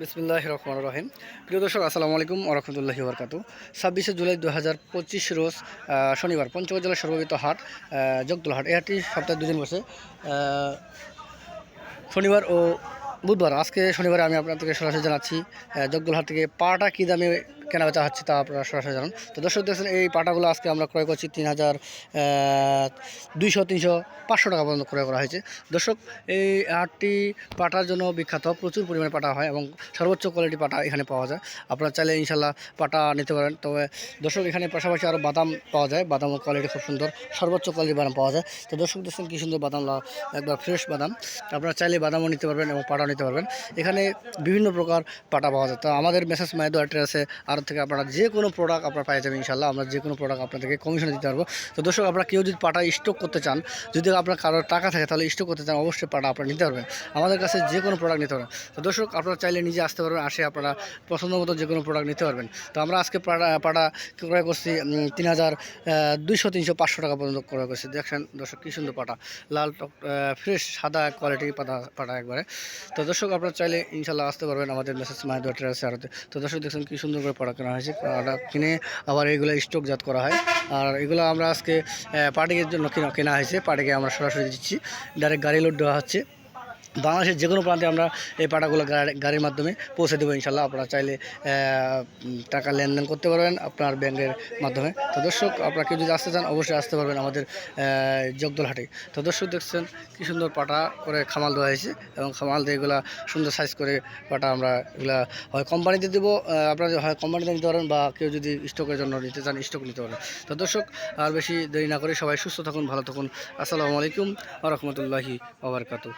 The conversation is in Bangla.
বিসমুল্লাহ রহমান রহিম। প্রিয় দর্শক, আসসালামু আলাইকুম ওরহমতুল্লাহি বরকাতু। ছাব্বিশে জুলাই দু হাজার পঁচিশ রোজ শনিবার, পঞ্চগড় জেলার সর্ববিত হাট জগদুল হাট এহাটি সপ্তাহে দুদিন বসে। শনিবার ও বুধবার। আজকে শনিবারে আমি আপনাদেরকে সরাসরি জানাচ্ছি জগদুল হাট থেকে পাটা কী দামে কেনা বেচা হচ্ছে তা আপনারা সরাসরি জানান। তো দর্শক দেখছেন, এই পাটাগুলো আজকে আমরা ক্রয় করছি তিন হাজার দুইশো, তিনশো, পাঁচশো টাকা পর্যন্ত ক্রয় করা হয়েছে। দর্শক, এই হাটটি পাটার জন্য বিখ্যাত, প্রচুর পরিমাণে পাটা হয় এবং সর্বোচ্চ কোয়ালিটি পাটা এখানে পাওয়া যায়। আপনারা চাইলে ইনশাল্লাহ পাটা নিতে পারেন। তবে দর্শক, এখানে পাশাপাশি আরও বাদাম পাওয়া যায়। বাদামের কোয়ালিটি খুব সুন্দর, সর্বোচ্চ কোয়ালিটির বাদাম পাওয়া যায়। তো দর্শক দেখছেন কী সুন্দর বাদাম একবার ফ্রেশ বাদাম। আপনারা চাইলে বাদামও নিতে পারবেন এবং পাটাও নিতে পারবেন। এখানে বিভিন্ন প্রকার পাটা পাওয়া যায়। তো আমাদের মেসেজ মায়ের অ্যাড্রেসে আর থেকে আপনারা যে কোনো প্রোডাক্ট আপনারা পাই যাবেন ইনশাল্লাহ আমরা যে কোনো প্রোডাক্ট আপনাদেরকে কমিশনে দিতে পারব। তো দর্শক, আপনারা কেউ যদি পাটা স্টক করতে চান, যদি আপনার কারোর টাকা থাকে, তাহলে স্টক করতে চান, অবশ্যই পাটা আপনারা নিতে পারবেন। আমাদের কাছে যে কোনো প্রোডাক্ট নিতে পারবেন। তো দর্শক, আপনারা চাইলে নিজে আসতে পারবেন, আসে আপনারা পছন্দ মতো যে কোনো প্রোডাক্ট নিতে পারবেন। তো আমরা আজকে পাটা পাটা ক্রয় করছি তিন হাজার দুইশো, তিনশো, পাঁচশো টাকা পর্যন্ত ক্রয় করছি। দেখছেন দর্শক কী সুন্দর পাটা। লাল ফ্রেশ সাদা কোয়ালিটির পাতা পাটা একবারে। তো দর্শক, আপনারা চাইলে ইনশাল্লাহ আসতে পারবেন আমাদের মেসেজ মায়ের দোয়ার আছে আরতে। তো দর্শক, দেখছেন কী সুন্দর করে পাটা কেনা হয়েছে পাটা কিনে আবার এগুলো স্টকজাত করা হয়। আর এগুলো আমরা আজকে পার্টিকের জন্য কেনা কেনা হয়েছে, পার্টিকে আমরা সরাসরি দিচ্ছি। ডাইরেক্ট গাড়ি লোড দেওয়া হচ্ছে। বাংলাদেশের যে কোনো প্রান্তে আমরা এই পাটাগুলো গাড়ি- গাড়ির মাধ্যমে পৌঁছে দেবো ইনশাল্লাহ। আপনারা চাইলে টাকা লেনদেন করতে পারবেন আপনার ব্যাংকের মাধ্যমে। তো দর্শক আপনারা কেউ যদি আসতে চান অবশ্যই আসতে পারবেন আমাদের আহ, জগদল হাটে। তো দর্শক দেখছেন কী সুন্দর পাটা করে খামাল দেওয়া হয়েছে এবং খামাল দিয়ে এগুলা সুন্দর সাইজ করে পাটা আমরা এগুলা হয় কোম্পানিতে দেবো আপনারা হয় কোম্পানিতে নিতে পারেন বা কেউ যদি স্টকের জন্য নিতে চান স্টক নিতে পারেন। তো দর্শক আর বেশি দেরি না করে সবাই সুস্থ থাকুন ভালো থাকুন। আসসালামু আলাইকুম রহমতুল্লাহি আবরকাতু